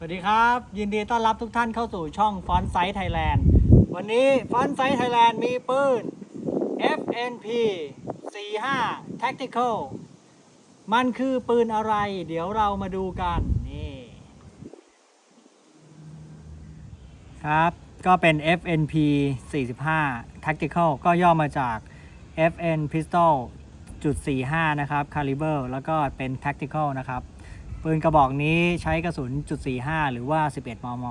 สวัสดีครับ ยินดีต้อนรับทุกท่านเข้าสู่ช่องฟอนไซต์ไทยแลนด์วันนี้ฟอนไซต์ไทยแลนด์มีปืน FNP 45 Tactical มันคือปืนอะไร เดี๋ยวเรามาดูกันนี่ครับ ก็เป็น FNP 45 Tactical ก็ย่อมาจาก FN Pistol จุด45 นะครับ Caliber แล้วก็เป็น Tactical นะครับ ปืนกระบอกนี้ใช้กระสุนจุด45 หรือว่า 11 มม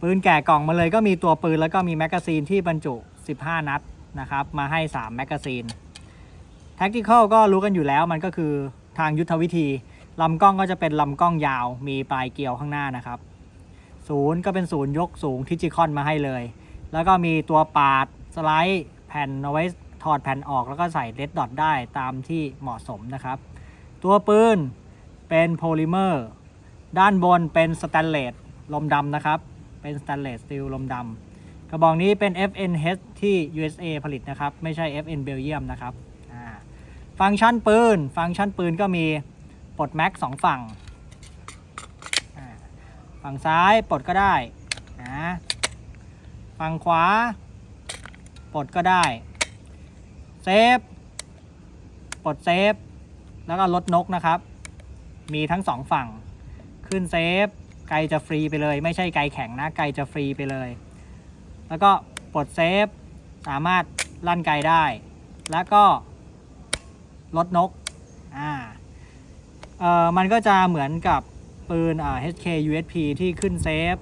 ปืนแกะกล่องมาเลยก็มีตัวปืนแล้วก็มีแมกกาซีนที่บรรจุ 15 นัดนะครับ มาให้ 3 แมกกาซีน Tactical ก็รู้กันอยู่แล้วมันก็คือทางยุทธวิธี ลำกล้องก็จะเป็นลำกล้องยาว มีปลายเกลียวข้างหน้านะครับศูนย์ก็เป็นศูนย์ยกสูงทิจิคอนมาให้เลย แล้วก็มีตัวปาดสไลด์แผ่นเอาไว้ถอดแผ่นออกแล้วก็ใส่เลดดอทได้ตามที่เหมาะสมนะครับ ตัวปืน เป็นโพลิเมอร์ด้านบนเป็นสแตนเลสลมดำนะครับ เป็นสแตนเลสสตีลลมดำกระบอกนี้เป็น FNH ที่ USA ผลิตนะครับ ไม่ใช่ FN เบลเยียมนะครับฟังก์ชันปืน ฟังก์ชันปืนก็มีปลดแม็กสองฝั่ง ฝั่งซ้ายปลดก็ได้นะฝั่งขวาปลดก็ได้เซฟปลดเซฟแล้วก็ลดนกนะครับ มีทั้งสองฝั่ง ขึ้นเซฟ ไกลจะฟรีไปเลย ไม่ใช่ไกลแข็งนะ ไกลจะฟรีไปเลย แล้วก็ปลดเซฟ สามารถลั่นไกลได้ แล้วก็ลดนก อ่า เอ่อ มันก็จะเหมือนกับปืน อ่า HK USP ที่ขึ้นเซฟ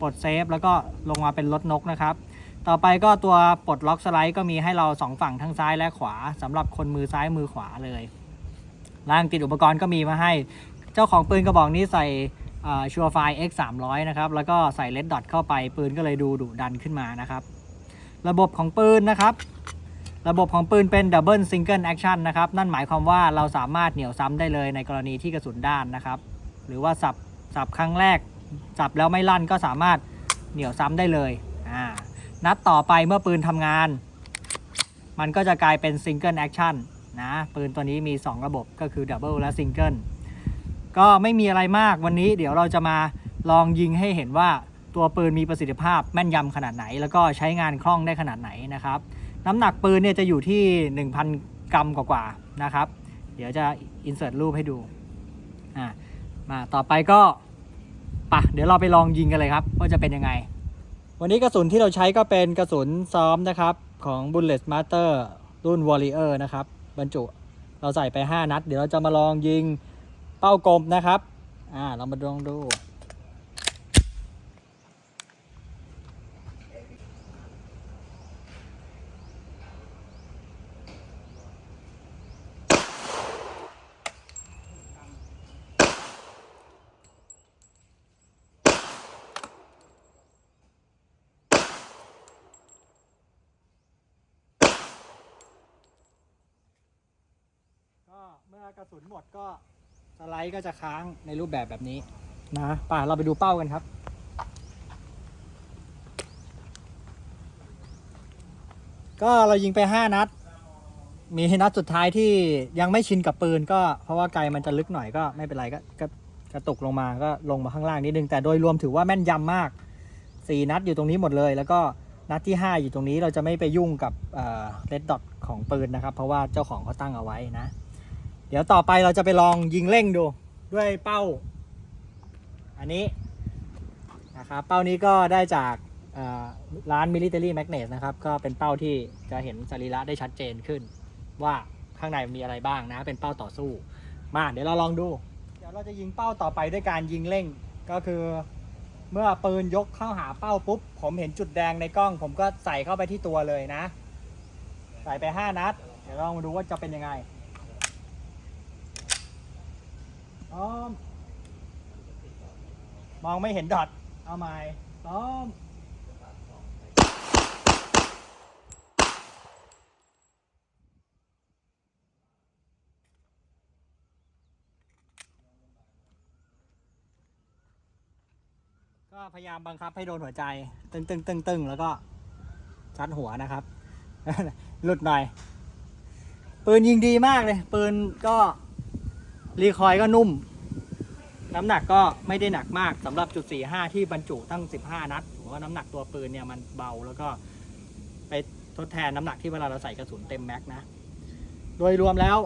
ปลดเซฟ แล้วก็ลงมาเป็นลดนกนะครับ ต่อไปก็ตัวปลดล็อกสไลด์ก็มีให้เราสองฝั่งทั้งซ้ายและขวาสำหรับคนมือซ้ายมือขวาเลย ล่างติดอุปกรณ์ก็มีมาให้ เจ้าของปืนกระบอกนี้ใส่ชัวร์ไฟ X 3 0 0นะครับ แล้วก็ใส่เลดดอทเข้าไป ปืนก็เลยดูดุดันขึ้นมานะครับ ระบบของปืนนะครับ ระบบของปืนเป็นดับเบิลซิงเกิลแอคชั่นนะครับ นั่นหมายความว่าเราสามารถเหนี่ยวซ้ำได้เลยในกรณีที่กระสุนด้านนะครับ หรือว่าสับสับครั้งแรก สับแล้วไม่ลั่นก็สามารถเหนี่ยวซ้ำได้เลยอ่านัดต่อไปเมื่อปืนทำงาน มันก็จะกลายเป็นซิงเกิลแอคชั่น นะ ปืนตัวนี้มี 2 ระบบก็คือดับเบิลและซิงเกิลก็ไม่มีอะไรมากวันนี้เดี๋ยวเราจะมาลองยิงให้เห็นว่าตัวปืนมีประสิทธิภาพแม่นยำขนาดไหน แล้วก็ใช้งานคล่องได้ขนาดไหนนะครับน้ำหนักปืนเนี่ยจะอยู่ที่ 1,000 กรัมกว่าๆนะครับ เดี๋ยวจะอินเสิร์ตรูปให้ดูอ่ามาต่อไปก็ปะเดี๋ยวเราไปลองยิงกันเลยครับ ว่าจะเป็นยังไง วันนี้กระสุนที่เราใช้ก็เป็นกระสุนซ้อมนะครับ ของ Bullet Master รุ่น Warrior นะครับ บรรจุ เราใส่ไป 5 นัด เดี๋ยวเราจะมาลองยิงเป้ากลมนะครับ อ่า เรามาลองดู เมื่อกระสุนหมดก็สไลด์ก็จะค้างในรูปแบบแบบนี้นะป่ะเราไปดูเป้ากันครับ ก็เรายิงไป 5 นัด มีนัดสุดท้ายที่ยังไม่ชินกับปืนก็เพราะว่าไกลมันจะลึกหน่อยก็ไม่เป็นไรก็กกระตุกลงมาก็ลงมาข้างล่างนิดนึง แต่โดยรวมถือว่าแม่นยำมาก 4 นัดอยู่ตรงนี้หมดเลย แล้วก็นัดที่ 5 อยู่ตรงนี้เราจะไม่ไปยุ่งกับเลดดอทของปืนนะครับ เพราะว่าเจ้าของเขาตั้งเอาไว้นะ เดี๋ยวต่อไปเราจะไปลองยิงเร่งดูด้วยเป้า อันนี้นะครับเป้านี้ก็ได้จากร้าน Military Magnet นะครับ ก็เป็นเป้าที่จะเห็นสรีระได้ชัดเจนขึ้น ว่าข้างในมีอะไรบ้างนะ เป็นเป้าต่อสู้ มาเดี๋ยวเราลองดู เดี๋ยวเราจะยิงเป้าต่อไปด้วยการยิงเร่ง ก็คือเมื่อปืนยกเข้าหาเป้าปุ๊บ ผมเห็นจุดแดงในกล้อง ผมก็ใส่เข้าไปที่ตัวเลยนะ ใส่ไป 5 นัด เดี๋ยวลองมาดูว่าจะเป็นยังไง พร้อม มองไม่เห็นดอทเอาใหม่พร้อม ก็พยายามบังคับให้โดนหัวใจ ตึงตึงตึงตึงแล้วก็ชัดหัวนะครับ หลุดหน่อย ปืนยิงดีมากเลย ปืนก็ รีคอยก็นุ่ม น้ำหนักก็ไม่ได้หนักมากสำหรับจุด45 ที่บรรจุตั้ง 15 นัดผมว่าน้ำหนักตัวปืนเนี่ยมันเบาแล้วก็ไปทดแทนน้ำหนักที่เวลาเราใส่กระสุนเต็มแม็กนะ โดยรวมแล้ว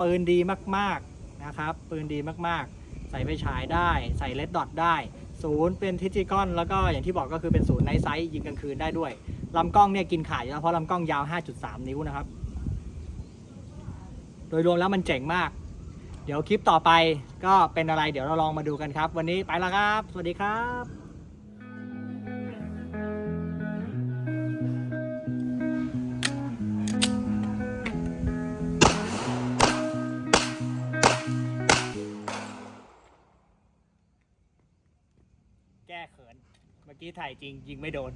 ปืนดีมากๆนะครับ ปืนดีมากๆ ใส่ไฟฉายได้ ใส่เลดดอทได้ ศูนย์เป็นทิจิกอน แล้วก็อย่างที่บอกก็คือเป็นศูนย์ไนท์ไซส์ยิงกลางคืนได้ด้วยลำกล้องเนี่ยกินขาดอยู่แล้วเพราะลำกล้องยาว 5.3 นิ้วนะครับ โดยรวมแล้วมันเจ๋งมาก เดี๋ยวคลิปต่อไปก็เป็นอะไรเดี๋ยวเราลองมาดูกันครับ วันนี้ไปแล้วครับ สวัสดีครับแก้เขิน เมื่อกี้ถ่ายจริงยิงไม่โดน